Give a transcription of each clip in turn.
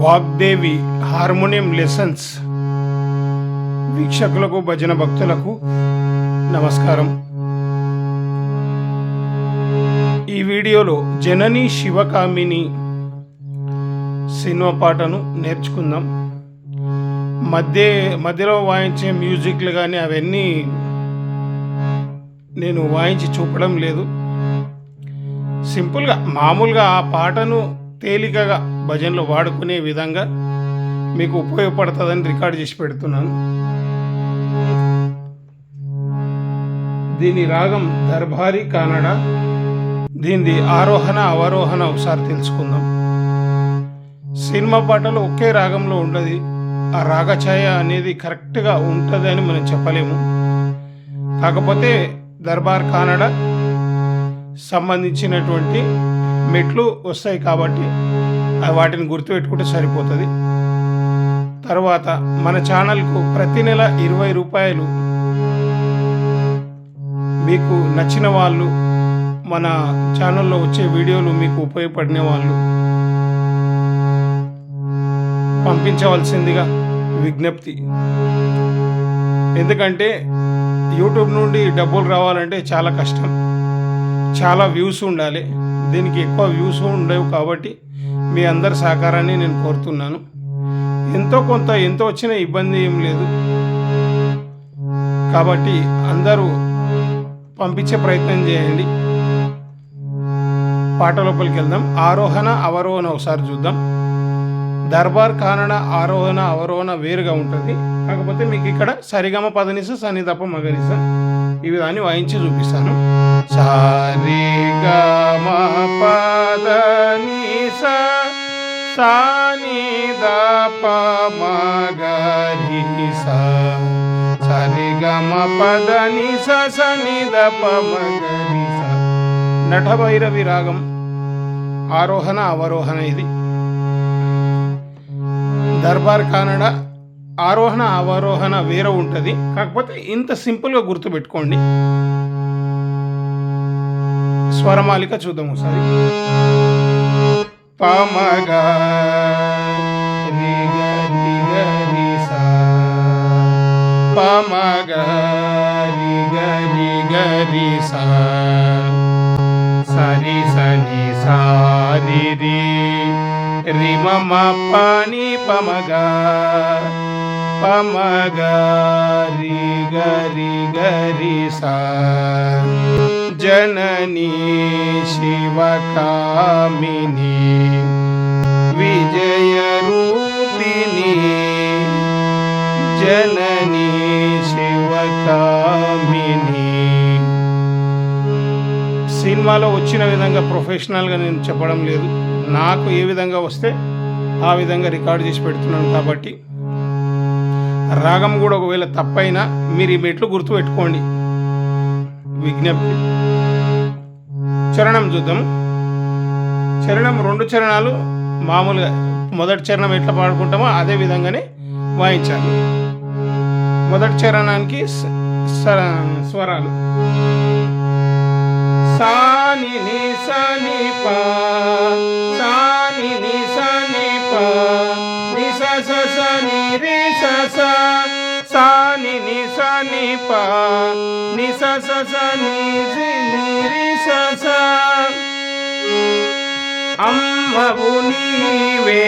Vagdevi harmonium lessons వీక్షకులకు భజన భక్తులకు నమస్కారం. ఈ వీడియోలో జనని శివకామిని సినిమా పాటను నేర్చుకుందాం. మధ్య మధ్యలో వాయించే మ్యూజిక్లు కానీ అవన్నీ నేను వాయించి చూపడం లేదు. సింపుల్గా మామూలుగా ఆ పాటను తేలికగా భజనలు వాడుకునే విధంగా మీకు ఉపయోగపడుతుందని రికార్డ్ చేసి పెడుతున్నాను. దీని రాగం దర్బారీ కానడ. దీనిది ఆరోహణ అవరోహణ ఒకసారి తెలుసుకుందాం. సినిమా పాటలు ఒకే రాగంలో ఉండదు. ఆ రాగఛాయ అనేది కరెక్ట్గా ఉంటుంది అని మనం చెప్పలేము. కాకపోతే దర్బార్ కానడ సంబంధించినటువంటి మెట్లు వస్తాయి కాబట్టి వాటిని గుర్తుపెట్టుకుంటే సరిపోతుంది. తర్వాత మన ఛానల్కు ప్రతి నెల ఇరవై రూపాయలు మీకు నచ్చిన వాళ్ళు మన ఛానల్లో వచ్చే వీడియోలు మీకు ఉపయోగపడిన వాళ్ళు పంపించవలసిందిగా విజ్ఞప్తి. ఎందుకంటే యూట్యూబ్ నుండి డబ్బులు రావాలంటే చాలా కష్టం. చాలా వ్యూస్ ఉండాలి. దీనికి ఎక్కువ వ్యూస్ ఉండవు కాబట్టి మీ అందరి సహకారాన్ని నేను కోరుతున్నాను. ఎంతో కొంత ఎంతో వచ్చిన ఇబ్బంది ఏం లేదు. కాబట్టి అందరూ పంపించే ప్రయత్నం చేయండి. పాట లోపలికి వెళ్దాం. ఆరోహణ అవరోహణ ఒకసారి చూద్దాం. దర్బార్ కానడ ఆరోహణ అవరోహణ వేరుగా ఉంటుంది. కాకపోతే మీకు ఇక్కడ సరిగమ పదనిస సని తప్ప మగనిస ఈ విధాన్ని వాయించి చూపిస్తాను. సరిగమ పదనిసా సానిదప మగరిస సని పదనిస సన్నిదప మగరిస నటభైరవి రాగం ఆరోహణ అవరోహణ ఇది దర్బార్ కానడ ఆరోహణ అవరోహణ వేరే ఉంటుంది। కాకపోతే ఇంత సింపుల్గా గుర్తుపెట్టుకోండి. స్వరమాలిక చూద్దాం ఒకసారి. పమగా రి గ రి గ రి సా. పమగా రి గ రి గ రి సా. సరి సని సారి రి రి మమ పాని పమగా పమగా రి గరి గరి సా జననీ శివకామిని విజయ రూపిణి జననీ శివకామిని సినిమాలో వచ్చిన విధంగా ప్రొఫెషనల్గా నేను చెప్పడం లేదు. నాకు ఏ విధంగా వస్తే ఆ విధంగా రికార్డ్ చేసి పెడుతున్నాను కాబట్టి. రాగం కూడా ఒకవేళ తప్పైనా మీరు ఈ మెట్లు గుర్తుపెట్టుకోండి. విజ్ఞప్తి. చరణం చూద్దాం చరణం రెండు చరణాలు మామూలుగా మొదటి చరణం ఎట్లా పాడుకుంటామో అదే విధంగానే వాయించాలి. మొదటి చరణానికి స్వరాలు సాని ని సని పా సాని ని సని ని స స స ని రి స స సాని ని సని పా ని స స స ని రి ని రి స స అమ్మవు నీవే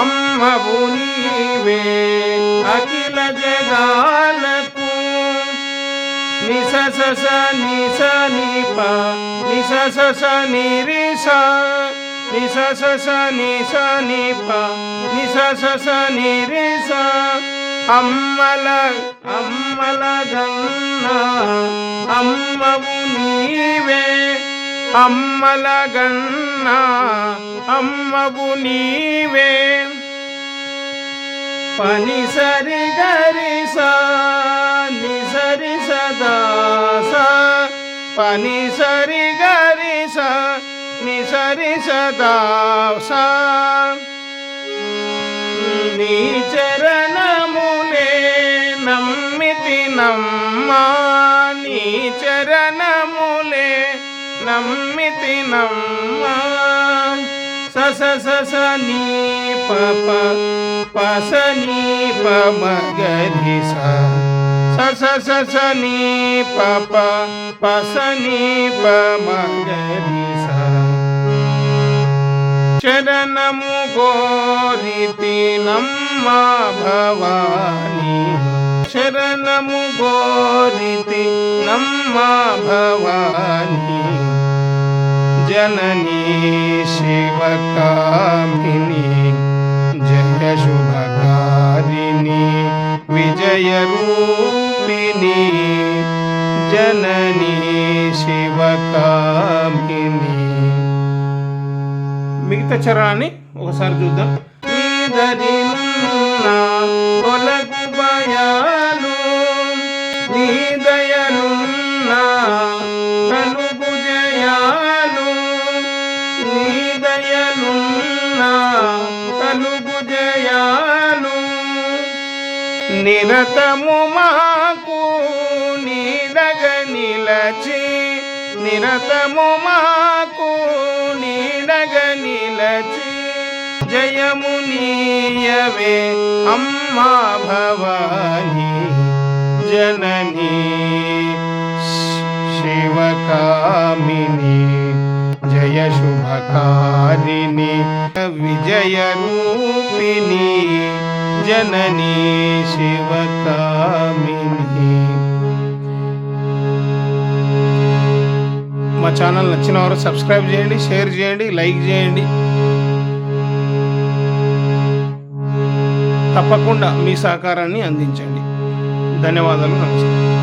అమ్మవు నీవే అఖిల జగాలకు నిస స స ని స ని ప ని స స స ని రి అమ్మల అమ్మల గన్న అమ్మవు నీవే. అమ్మల గన్న అమ్మవు నీవే. పని సరి గరి సా ని పని సరి గరి నిసరి ని సదా నీ చరణ నమ్మితి నమ్మా నీ చరణములే నమ్మితి నమ్మా స స స స నీ పప పసని పమగరి స స స స ని పప పసని పమగరి స శరణము గోరితి నమ్మ భవాని శరణము గోరితి నమ్మ భవాని. జననీ శివకామిని జయ శుభకారిణి విజయ రూపిణి. జననీ శివకామిని. మిగతా చరణాన్ని ఒకసారి చూద్దాం. కలుగు నిరతము మాకు నీడగ నిలచి నిరతము మాకు నీడగ నిలచి. జయము నీయవే అమ్మా భవాని జననీ శివకామిని జయ శుభకారిణి విజయ రూపిణి జననీ శివకామిని. మా ఛానల్ నచ్చిన వారు సబ్స్క్రైబ్ చేయండి షేర్ చేయండి లైక్ చేయండి. తప్పకుండా మీ సహకారాన్ని అందించండి. ధన్యవాదాలు నమస్కారం.